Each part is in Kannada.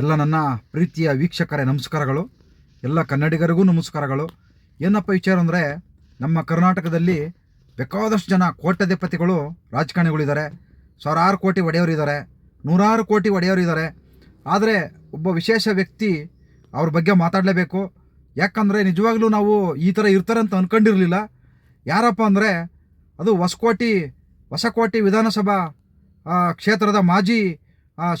ಎಲ್ಲ ನನ್ನ ಪ್ರೀತಿಯ ವೀಕ್ಷಕರೇ, ನಮಸ್ಕಾರಗಳು. ಎಲ್ಲ ಕನ್ನಡಿಗರಿಗೂ ನಮಸ್ಕಾರಗಳು. ಏನಪ್ಪ ವಿಚಾರ ಅಂದರೆ, ನಮ್ಮ ಕರ್ನಾಟಕದಲ್ಲಿ ಬೇಕಾದಷ್ಟು ಜನ ಕೋಟ್ಯಾಧಿಪತಿಗಳು ರಾಜಕಾರಣಿಗಳಿದ್ದಾರೆ ಸಾವಿರಾರು ಕೋಟಿ ಒಡೆಯವರಿದ್ದಾರೆ ನೂರಾರು ಕೋಟಿ ಒಡೆಯವರಿದ್ದಾರೆ ಆದರೆ ಒಬ್ಬ ವಿಶೇಷ ವ್ಯಕ್ತಿ ಅವ್ರ ಬಗ್ಗೆ ಮಾತಾಡಲೇಬೇಕು. ಯಾಕಂದರೆ ನಿಜವಾಗ್ಲೂ ನಾವು ಈ ಥರ ಇರ್ತಾರೆ ಅಂತ ಅಂದ್ಕೊಂಡಿರಲಿಲ್ಲ ಯಾರಪ್ಪ ಅಂದರೆ, ಅದು ಹೊಸಕೋಟಿ ಹೊಸಕೋಟಿ ವಿಧಾನಸಭಾ ಕ್ಷೇತ್ರದ ಮಾಜಿ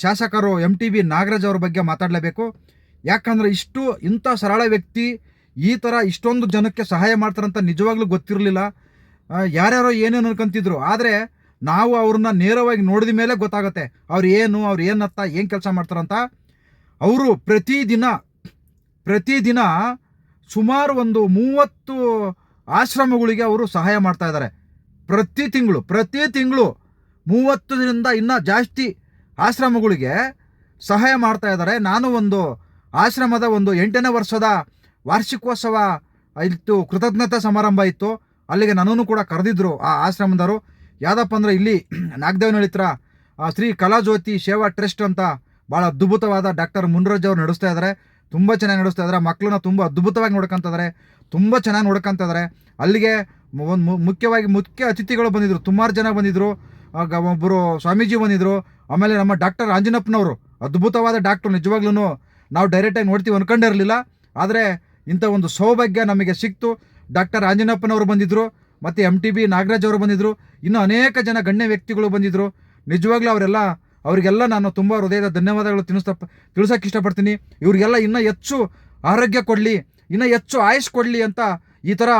ಶಾಸಕರು ಎಂ ಟಿ ಬಿ ನಾಗರಾಜ್ ಅವ್ರ ಬಗ್ಗೆ ಮಾತಾಡಲೇಬೇಕು. ಯಾಕಂದರೆ ಇಷ್ಟು ಇಂಥ ಸರಳ ವ್ಯಕ್ತಿ ಈ ಥರ ಇಷ್ಟೊಂದು ಜನಕ್ಕೆ ಸಹಾಯ ಮಾಡ್ತಾರಂತ ನಿಜವಾಗ್ಲೂ ಗೊತ್ತಿರಲಿಲ್ಲ. ಯಾರ್ಯಾರೋ ಏನೇನು ಅನ್ಕೊಂತಿದ್ರು. ಆದರೆ ನಾವು ಅವ್ರನ್ನ ನೇರವಾಗಿ ನೋಡಿದ ಮೇಲೆ ಗೊತ್ತಾಗುತ್ತೆ. ಅವ್ರು ಏನು, ಅವ್ರು ಏನತ್ತ ಏನು ಕೆಲಸ ಮಾಡ್ತಾರಂತ. ಅವರು ಪ್ರತಿದಿನ ಪ್ರತಿದಿನ ಸುಮಾರು ಒಂದು ಮೂವತ್ತು ಆಶ್ರಮಗಳಿಗೆ ಅವರು ಸಹಾಯ ಮಾಡ್ತಾ ಇದ್ದಾರೆ. ಪ್ರತಿ ತಿಂಗಳು ಪ್ರತಿ ತಿಂಗಳು ಮೂವತ್ತರಿಂದ ಇನ್ನೂ ಜಾಸ್ತಿ ಆಶ್ರಮಗಳಿಗೆ ಸಹಾಯ ಮಾಡ್ತಾ ಇದ್ದಾರೆ. ನಾನು ಒಂದು ಆಶ್ರಮದ ಒಂದು ಎಂಟನೇ ವರ್ಷದ ವಾರ್ಷಿಕೋತ್ಸವ ಇತ್ತು, ಕೃತಜ್ಞತಾ ಸಮಾರಂಭ ಇತ್ತು. ಅಲ್ಲಿಗೆ ನನ್ನನ್ನು ಕೂಡ ಕರೆದಿದ್ರು ಆ ಆಶ್ರಮದವರು. ಯಾವುದಪ್ಪ ಅಂದರೆ ಇಲ್ಲಿ ನಾಗದೇವನಹಳ್ಳಿ ಹತ್ರ ಶ್ರೀ ಕಲಾಜ್ಯೋತಿ ಸೇವಾ ಟ್ರಸ್ಟ್ ಅಂತ ಭಾಳ ಅದ್ಭುತವಾದ ಡಾಕ್ಟರ್ ಮುನ್ರಾಜ್ ಅವರು ನಡೆಸ್ತಾ ಇದ್ದಾರೆ. ತುಂಬ ಚೆನ್ನಾಗಿ ನಡೆಸ್ತಾ ಇದ್ದಾರೆ. ಮಕ್ಕಳನ್ನ ತುಂಬ ಅದ್ಭುತವಾಗಿ ನೋಡ್ಕೊತಿದ್ದಾರೆ. ತುಂಬ ಚೆನ್ನಾಗಿ ನೋಡ್ಕೊತಿದ್ದಾರೆ. ಅಲ್ಲಿಗೆ ಒಂದು ಮುಖ್ಯವಾಗಿ ಮುಖ್ಯ ಅತಿಥಿಗಳು ಬಂದಿದ್ದರು ಸುಮಾರು ಜನ ಬಂದಿದ್ದರು ಒಬ್ಬರು ಸ್ವಾಮೀಜಿ ಬಂದಿದ್ದರು ಆಮೇಲೆ ನಮ್ಮ ಡಾಕ್ಟರ್ ಆಂಜನಪ್ಪನವರು, ಅದ್ಭುತವಾದ ಡಾಕ್ಟ್ರು ನಿಜವಾಗ್ಲೂ ನಾವು ಡೈರೆಕ್ಟಾಗಿ ನೋಡ್ತೀವಿ ಅನ್ಕೊಂಡಿರಲಿಲ್ಲ ಆದರೆ ಇಂಥ ಒಂದು ಸೌಭಾಗ್ಯ ನಮಗೆ ಸಿಕ್ತು. ಡಾಕ್ಟರ್ ಆಂಜನಪ್ಪನವರು ಬಂದಿದ್ದರು ಮತ್ತು ಎಂ ಟಿ ಬಿ ನಾಗರಾಜ್ ಅವರು ಬಂದಿದ್ದರು ಇನ್ನೂ ಅನೇಕ ಜನ ಗಣ್ಯ ವ್ಯಕ್ತಿಗಳು ಬಂದಿದ್ದರು ನಿಜವಾಗ್ಲೂ ಅವರೆಲ್ಲ, ಅವರಿಗೆಲ್ಲ ನಾನು ತುಂಬ ಹೃದಯದ ಧನ್ಯವಾದಗಳು ತಿಳಿಸ್ತಾ, ತಿಳ್ಸೋಕೆ ಇಷ್ಟಪಡ್ತೀನಿ. ಇವರಿಗೆಲ್ಲ ಇನ್ನೂ ಹೆಚ್ಚು ಆರೋಗ್ಯ ಕೊಡಲಿ, ಇನ್ನೂ ಹೆಚ್ಚು ಆಯುಷ್ ಕೊಡಲಿ ಅಂತ ಈ ಥರ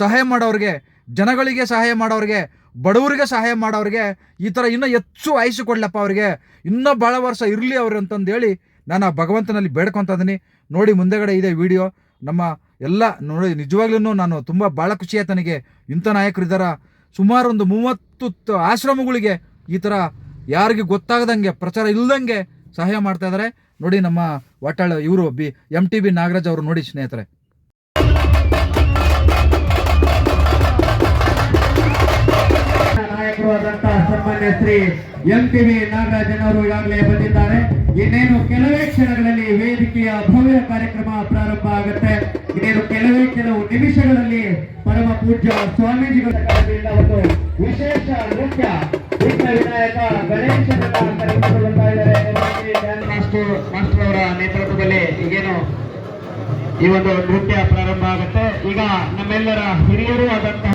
ಸಹಾಯ ಮಾಡೋರಿಗೆ, ಜನಗಳಿಗೆ ಸಹಾಯ ಮಾಡೋರಿಗೆ ಬಡವರಿಗೆ ಸಹಾಯ ಮಾಡೋರಿಗೆ ಈ ಥರ ಇನ್ನೂ ಹೆಚ್ಚು ಆಯುಷ್ ಕೊಡ್ಲಪ್ಪ ಅವರಿಗೆ. ಇನ್ನೂ ಭಾಳ ವರ್ಷ ಇರಲಿ ಅವರು ಅಂತಂದೇಳಿ ನಾನು ಆ ಭಗವಂತನಲ್ಲಿ ಬೇಡ್ಕೊತ ಇದ್ದೀನಿ. ನೋಡಿ ಮುಂದೆಗಡೆ ಇದೆ ವಿಡಿಯೋ. ನಮ್ಮ ಎಲ್ಲ ನೋಡಿ ನಿಜವಾಗ್ಲೂ ನಾನು ತುಂಬ ಭಾಳ ಖುಷಿ ಆಯ್ತು ನನಗೆ. ಇಂಥ ನಾಯಕರಿದ್ದಾರ ಸುಮಾರು ಒಂದು ಮೂವತ್ತು ಆಶ್ರಮಗಳಿಗೆ ಈ ಥರ ಯಾರಿಗೆ ಗೊತ್ತಾಗದಂಗೆ, ಪ್ರಚಾರ ಇಲ್ಲದಂಗೆ ಸಹಾಯ ಮಾಡ್ತಾ ಇದ್ದಾರೆ. ನೋಡಿ ನಮ್ಮ ವಾಟಾಳ ಇವರು B M T B Nagaraj ಅವರು ನೋಡಿ ಸ್ನೇಹಿತರೆ. Shri M T V Nagarajan ಅವರು ಈಗಾಗಲೇ ಬಂದಿದ್ದಾರೆ. ಇನ್ನೇನು ಕೆಲವೇ ಕ್ಷಣಗಳಲ್ಲಿ ವೇದಿಕೆಯ ಭವ್ಯ ಕಾರ್ಯಕ್ರಮ ಪ್ರಾರಂಭ ಆಗುತ್ತೆ. ಇನ್ನೇನು ಕೆಲವೇ ಕೆಲವು ನಿಮಿಷಗಳಲ್ಲಿ ಪರಮ ಪೂಜ್ಯ ಸ್ವಾಮೀಜಿಗಳ ಒಂದು ವಿಶೇಷ ನೃತ್ಯ ವಿನಾಯಕ ಗಣೇಶ ಮಾಸ್ಟರ್ ಅವರ ನೇತೃತ್ವದಲ್ಲಿ ಈಗೇನು ಈ ಒಂದು ನೃತ್ಯ ಪ್ರಾರಂಭ ಆಗುತ್ತೆ. ಈಗ ನಮ್ಮೆಲ್ಲರ ಹಿರಿಯರು ಆದಂತಹ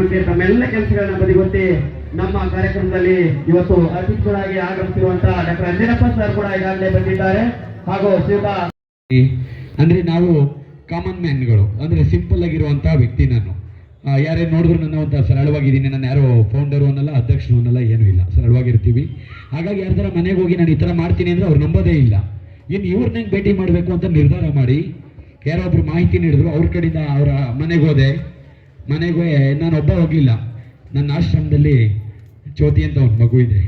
ಕಾರ್ಯಕ್ರಮಕ್ಕೆ ತಮ್ಮೆಲ್ಲ ಕೆಲಸಗಳನ್ನ ಬದಿಗೊತ್ತಿ ನಮ್ಮ ಕಾರ್ಯಕ್ರಮದಲ್ಲಿ ಇವತ್ತು ಅತಿಥಿಗಳಾಗಿ ಆಗಮಿಸಿರುವಂತಹ ಡಾಕ್ಟರ್ ಅಂಜನಪ್ಪ ಸರ್ ಕೂಡ ಈಗಾಗಲೇ ಬಂದಿದ್ದಾರೆ. ಹಾಗೂ ಶ್ರೀಯುತ ಅಂದ್ರೆ ನಾವು ಕಾಮನ್ ಮ್ಯಾನ್ಗಳು ಅಂದ್ರೆ ಸಿಂಪಲ್ ಆಗಿರುವಂತಹ ವ್ಯಕ್ತಿ ನಾನು. ಯಾರೇ ನೋಡಿದ್ರು ನನ್ನ ಒಂದು ಸರಳವಾಗಿದ್ದೀನಿ. ನಾನು ಯಾರು ಫೌಂಡರು ಅನ್ನಲ್ಲ, ಅಧ್ಯಕ್ಷರು ಅನ್ನಲ್ಲ, ಏನೂ ಇಲ್ಲ. ಸರಳವಾಗಿರ್ತೀವಿ. ಹಾಗಾಗಿ ಯಾರ್ದಾರ ಮನೆಗೆ ಹೋಗಿ ನಾನು ಈ ಥರ ಮಾಡ್ತೀನಿ ಅಂದರೆ ಅವ್ರು ನಂಬೋದೇ ಇಲ್ಲ. ಇನ್ನು ಇವ್ರನ್ನ ಭೇಟಿ ಮಾಡಬೇಕು ಅಂತ ನಿರ್ಧಾರ ಮಾಡಿ, ಯಾರೋ ಒಬ್ರು ಮಾಹಿತಿ ನೀಡಿದ್ರು, ಅವ್ರ ಕಡೆಯಿಂದ ಅವರ ಮನೆಗೆ ಹೋದೆ. ಮನೆಗೆ ನಾನು ಒಬ್ಬ ಹೋಗಲಿಲ್ಲ. ನನ್ನ ಆಶ್ರಮದಲ್ಲಿ ಜ್ಯೋತಿ ಅಂತ ಒಂದು ಮಗು ಇದೆ.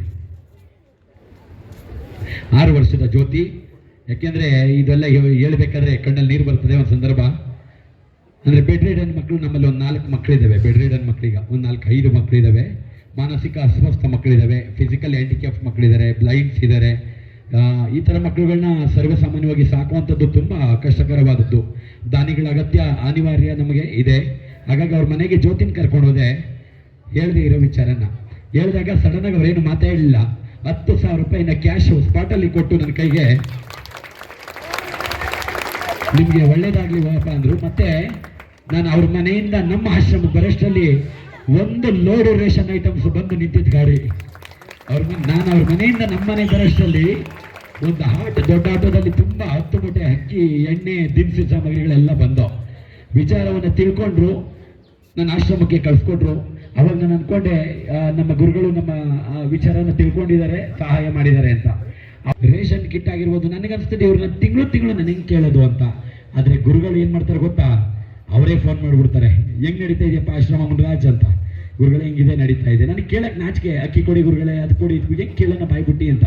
ಆರು ವರ್ಷದ ಜ್ಯೋತಿ. ಯಾಕೆಂದರೆ ಇದೆಲ್ಲ ಹೇಳ್ಬೇಕಾದ್ರೆ ಕಣ್ಣಲ್ಲಿ ನೀರು ಬರ್ತದೆ ಒಂದು ಸಂದರ್ಭ. ಅಂದರೆ ಬೆಡ್ ರಿಡನ್ ಮಕ್ಕಳು ನಮ್ಮಲ್ಲಿ ಒಂದು ನಾಲ್ಕು ಮಕ್ಕಳಿದ್ದಾವೆ ಬೆಡ್ ರಿಡನ್ ಮಕ್ಕಳಿಗೆ ಒಂದು ನಾಲ್ಕು ಐದು ಮಕ್ಕಳಿದ್ದಾವೆ ಮಾನಸಿಕ ಅಸ್ವಸ್ಥ ಮಕ್ಕಳಿದ್ದಾವೆ ಫಿಸಿಕಲ್ ಹ್ಯಾಂಡಿಕ್ಯಾಪ್ ಮಕ್ಕಳಿದ್ದಾರೆ ಬ್ಲೈಂಡ್ಸ್ ಇದ್ದಾರೆ ಈ ಥರ ಮಕ್ಕಳುಗಳನ್ನ ಸರ್ವಸಾಮಾನ್ಯವಾಗಿ ಸಾಕುವಂಥದ್ದು ತುಂಬ ಕಷ್ಟಕರವಾದದ್ದು. ದಾನಿಗಳ ಅಗತ್ಯ ಅನಿವಾರ್ಯ ನಮಗೆ ಇದೆ. ಹಾಗಾಗಿ ಅವ್ರ ಮನೆಗೆ ಜ್ಯೋತಿನ ಕರ್ಕೊಂಡು ಹೋದೆ. ಹೇಳ್ದೆ ಇರೋ ವಿಚಾರನ. ಹೇಳಿದಾಗ ಆಗಿ ಅವರೇನು ಮಾತಾಡಲಿಲ್ಲ ಹತ್ತು ಸಾವಿರ ರೂಪಾಯಿನ ಕ್ಯಾಶು ಸ್ಪಾಟಲ್ಲಿ ಕೊಟ್ಟು ನನ್ನ ಕೈಗೆ ನಿಮಗೆ ಒಳ್ಳೇದಾಗ್ಲಿ ಹೋಗಪ್ಪ ಅಂದ್ರು. ಮತ್ತೆ ನಾನು ಅವ್ರ ಮನೆಯಿಂದ ನಮ್ಮ ಆಶ್ರಮ ಬರೋಷ್ಟರಲ್ಲಿ ಒಂದು ಲೋಡು ರೇಷನ್ ಐಟಮ್ಸ್ ಬಂದು ನಿಂತಿದ್ದ ಗಾಡಿ. ಅವ್ರ ನಾನು ಅವ್ರ ಮನೆಯಿಂದ ನಮ್ಮ ಮನೆ ಬರೋಷ್ಟರಲ್ಲಿ ಒಂದು ಹಾಟ್ ದೊಡ್ಡ ಆಟೋದಲ್ಲಿ ತುಂಬ ಹತ್ತು ಮೂಟೆ ಅಕ್ಕಿ, ಎಣ್ಣೆ, ದಿನಸಿ ಸಾಮಗ್ರಿಗಳೆಲ್ಲ ಬಂದವು ವಿಚಾರವನ್ನು ತಿಳ್ಕೊಂಡ್ರು. ನನ್ನ ಆಶ್ರಮಕ್ಕೆ ಕಳ್ಸ್ಕೊಟ್ರು. ಅವಾಗ ನಾನು ಅನ್ಕೊಂಡೆ ನಮ್ಮ ಗುರುಗಳು ನಮ್ಮ ವಿಚಾರನ ತಿಳ್ಕೊಂಡಿದ್ದಾರೆ, ಸಹಾಯ ಮಾಡಿದ್ದಾರೆ ಅಂತ. ರೇಷನ್ ಕಿಟ್ ಆಗಿರ್ಬೋದು ನನಗನ್ಸ್ತದೆ ಇವ್ರನ್ನ ತಿಂಗಳು ತಿಂಗಳು ನನಗೆ ಕೇಳೋದು ಅಂತ. ಆದರೆ ಗುರುಗಳು ಏನು ಮಾಡ್ತಾರೆ ಗೊತ್ತಾ? ಅವರೇ ಫೋನ್ ಮಾಡಿಬಿಡ್ತಾರೆ. ಹೆಂಗ್ ನಡೀತಾ ಇದೆಯಪ್ಪ ಆಶ್ರಮ ಮುನ್ರಾಜ್ ಅಂತ. ಗುರುಗಳೇ, ಹಿಂಗಿದೆ ನಡೀತಾ ಇದೆ. ನನಗೆ ಕೇಳಕ್ಕೆ ನಾಚಿಕೆ. ಅಕ್ಕಿ ಕೊಡಿ ಗುರುಗಳೇ, ಅದು ಕೊಡಿ ಹೆಂಗ್ ಹೆಂಗೆ ಕೇಳೋಣ ಬಾಯ್ಬಿಟ್ಟಿ ಅಂತ.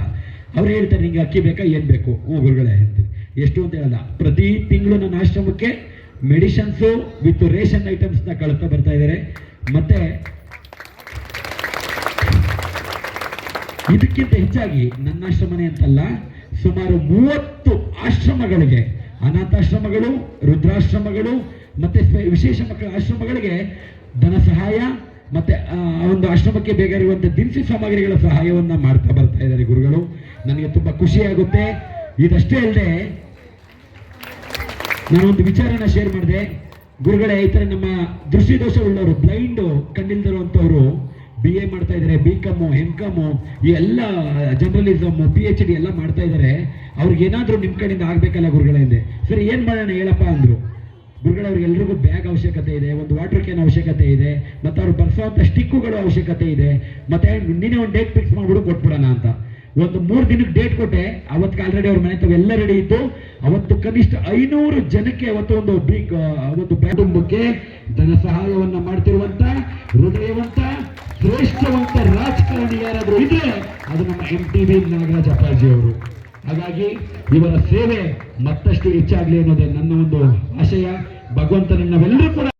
ಅವ್ರು ಹೇಳ್ತಾರೆ, ನಿಂಗೆ ಅಕ್ಕಿ ಬೇಕಾ, ಏನು ಬೇಕು? ಹ್ಞೂ ಗುರುಗಳೇ ಅಂತ ಎಷ್ಟು ಅಂತ ಹೇಳಲ್ಲ. ಪ್ರತಿ ತಿಂಗಳು ನನ್ನ ಆಶ್ರಮಕ್ಕೆ ಮೆಡಿಷನ್ಸು ವಿತ್ ರೇಷನ್ ಐಟಮ್ಸ್ನ ಕಳಿಸ್ತಾ ಬರ್ತಾ ಇದ್ದಾರೆ ಮತ್ತೆ ಇದಕ್ಕಿಂತ ಹೆಚ್ಚಾಗಿ ನನ್ನ ಆಶ್ರಮನೆ ಅಂತಲ್ಲ, ಸುಮಾರು ಮೂವತ್ತು ಆಶ್ರಮಗಳಿಗೆ, ಅನಾಥಾಶ್ರಮಗಳು, ರುದ್ರಾಶ್ರಮಗಳು, ಮತ್ತೆ ವಿಶೇಷ ಮಕ್ಕಳ ಆಶ್ರಮಗಳಿಗೆ ಧನ ಸಹಾಯ, ಮತ್ತೆ, ಆ ಒಂದು ಆಶ್ರಮಕ್ಕೆ ಬೇಕಾಗಿರುವಂತಹ ದಿನಸಿ ಸಾಮಗ್ರಿಗಳ ಸಹಾಯವನ್ನ ಮಾಡ್ತಾ ಬರ್ತಾ ಇದ್ದಾರೆ ಗುರುಗಳು. ನನಗೆ ತುಂಬಾ ಖುಷಿ ಆಗುತ್ತೆ. ಇದಷ್ಟೇ ಅಲ್ಲದೆ ನಾನೊಂದು ವಿಚಾರನ ಶೇರ್ ಮಾಡಿದೆ. ಗುರುಗಳೇ, ಈ ಥರ ನಮ್ಮ ದೃಷ್ಟಿದೋಷ ಉಳ್ಳವರು ಬ್ಲೈಂಡ್ ಕಣ್ಣಿಲ್ದಿರುವಂಥವ್ರು ಬಿ ಎ ಮಾಡ್ತಾ ಇದ್ದಾರೆ ಬಿ ಕಮ್ಮು ಎಂ ಕಮ್ಮು ಈ ಎಲ್ಲ ಜರ್ನಲಿಸಮ್ ಪಿ ಎಚ್ ಡಿ ಎಲ್ಲ ಮಾಡ್ತಾ ಇದ್ದಾರೆ ಅವ್ರಿಗೆ ಏನಾದರೂ ನಿಮ್ಮ ಕಡೆಯಿಂದ ಆಗಬೇಕಲ್ಲ ಗುರುಗಳೇ ಸರಿ, ಏನು ಮಾಡೋಣ ಹೇಳಪ್ಪ ಅಂದರು. ಗುರುಗಳವ್ರಿಗೆ ಎಲ್ರಿಗೂ ಬ್ಯಾಗ್ ಅವಶ್ಯಕತೆ ಇದೆ, ಒಂದು ವಾಟರ್ ಕ್ಯಾನ್ ಅವಶ್ಯಕತೆ ಇದೆ ಮತ್ತು ಅವ್ರು ಬರ್ಸೋವಂಥ ಸ್ಟಿಕ್ಕುಗಳು ಅವಶ್ಯಕತೆ ಇದೆ. ಮತ್ತೆ ನೀನೇ ಒಂದು ಡೇಟ್ ಫಿಕ್ಸ್ ಮಾಡಿಬಿಡು, ಕೊಟ್ಬಿಡೋಣ ಅಂತ. ಒಂದು ಮೂರು ದಿನಕ್ಕೆ ಡೇಟ್ ಕೊಟ್ಟೆ. ಅವತ್ತು ಆಲ್ರೆಡಿ ಅವ್ರ ಮನೆ ತಾವೆಲ್ಲ ರೆಡಿ ಇತ್ತು. ಅವತ್ತು ಕನಿಷ್ಠ ಐನೂರು ಜನಕ್ಕೆ ಅವತ್ತು ಒಂದು ಬಿಗ್ ಒಂದು ಕುಟುಂಬಕ್ಕೆ ಧನ ಸಹಾಯವನ್ನ ಮಾಡ್ತಿರುವಂತ, ಹೃದಯವಂತ, ಶ್ರೇಷ್ಠವಂತ ರಾಜಕಾರಣಿ ಯಾರಾದ್ರೂ ಇದ್ರೆ ಅದು ನಮ್ಮ ಎಂ ಟಿ ವಿ ನಾಗರಾಜ್ ಅಪ್ಪಾಜಿ ಅವರು. ಹಾಗಾಗಿ ಇವರ ಸೇವೆ ಮತ್ತಷ್ಟು ಹೆಚ್ಚಾಗಲಿ ಅನ್ನೋದೇ ನನ್ನ ಒಂದು ಆಶಯ. ಭಗವಂತನ ನಾವೆಲ್ಲರೂ ಕೂಡ